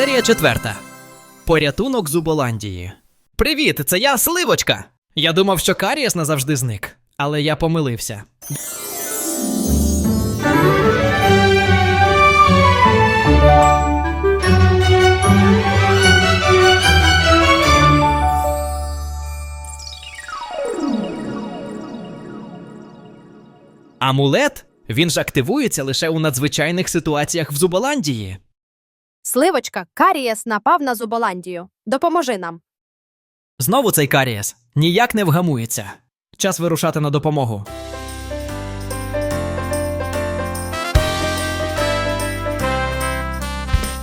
Серія четверта. Порятунок Зуболандії. Привіт, це я Сливочка. Я думав, що Карієс назавжди зник, але я помилився. Амулет? Він ж активується лише у надзвичайних ситуаціях в Зуболандії. Сливочка, Карієс напав на Зуболандію. Допоможи нам. Знову цей Карієс ніяк не вгамується. Час вирушати на допомогу.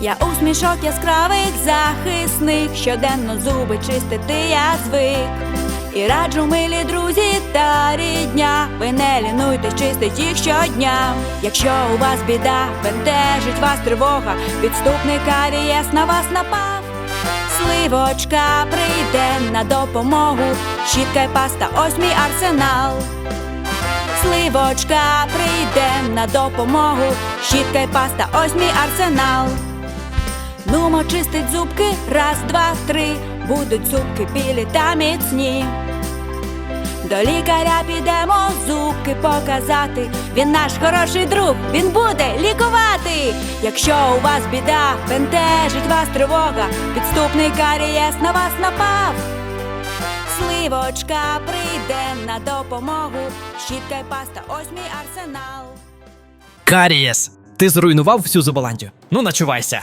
Я усмішок яскравих захисних, щоденно зуби чистити я звик. І раджу, милі друзі та рідня, ви не лінуйтесь, чистить їх щодня. Якщо у вас біда, бентежить вас тривога, підступний карієс на вас напав. Сливочка прийде на допомогу, щітка й паста, ось мій арсенал. Сливочка прийде на допомогу, щітка й паста, ось мій арсенал. Нумо чистить зубки, раз, два, три, будуть зубки білі та міцні. До лікаря підемо зубки показати. Він наш хороший друг, він буде лікувати. Якщо у вас біда, бентежить вас тривога, підступний карієс на вас напав. Сливочка прийде на допомогу, щітка й паста, ось мій арсенал. Карієс! Ти зруйнував всю Зуболандію. Ну, начувайся.